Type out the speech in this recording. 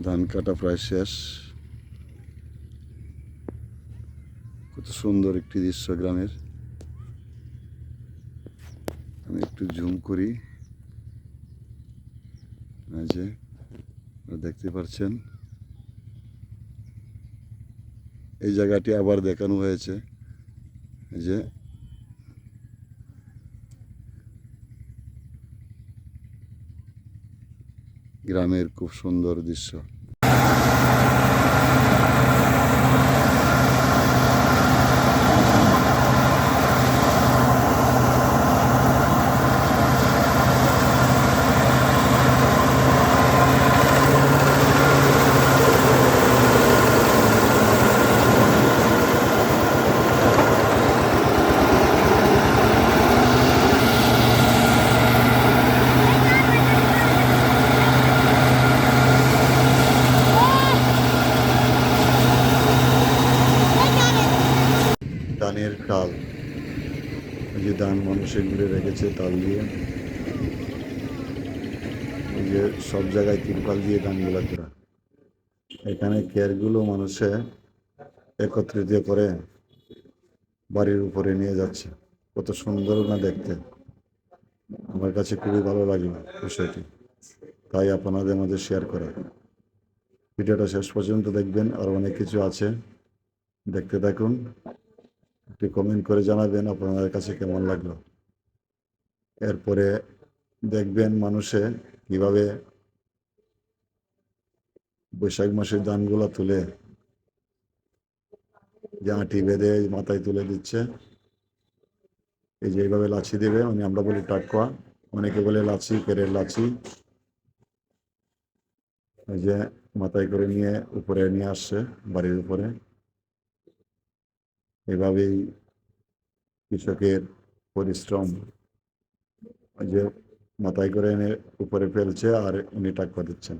ধান কাটা প্রায় শেষ। কত সুন্দর একটি দৃশ্য গ্রামের। আমি একটু জুম করি। যে দেখতে পাচ্ছেন। এই জায়গাটি আবার দেখানো হয়েছে। যে গ্রামের খুব সুন্দর দৃশ্য। ধানের টাল এই যে দান মানুষ এগুলো রেখেছে তাল দিয়ে। এই যে সব জায়গায় তিরপাল দিয়ে ধানগুলো করা। এখানে কেয়ারগুলো মানুষে একত্রিত করে বাড়ির উপরে নিয়ে যাচ্ছে। কত সুন্দর না দেখতে। আমার কাছে খুবই ভালো লাগল বিষয়টি। তাই আপনাদের মাঝে শেয়ার করা। ভিডিওটা শেষ পর্যন্ত দেখবেন। আর অনেক কিছু আছে। দেখতে থাকুন। একটি কমেন্ট করে জানাবেন আপনাদের কাছে কেমন লাগল। এরপরে দেখবেন মানুষে কীভাবে বৈশাখ মাসের ধানগুলা তুলে যে বেঁধে মাথায় তুলে দিচ্ছে। এই যে এইভাবে লাচি দেবে মানে আমরা বলি টাটকা, অনেকে বলে লাচি, পেরের লাচি। এই যে মাথায় করে নিয়ে উপরে নিয়ে আসছে বাড়ির উপরে। এভাবেই কৃষকের পরিশ্রম যে মাথায় করে এনে উপরে ফেলছে আর উনি টাকা দিচ্ছেন।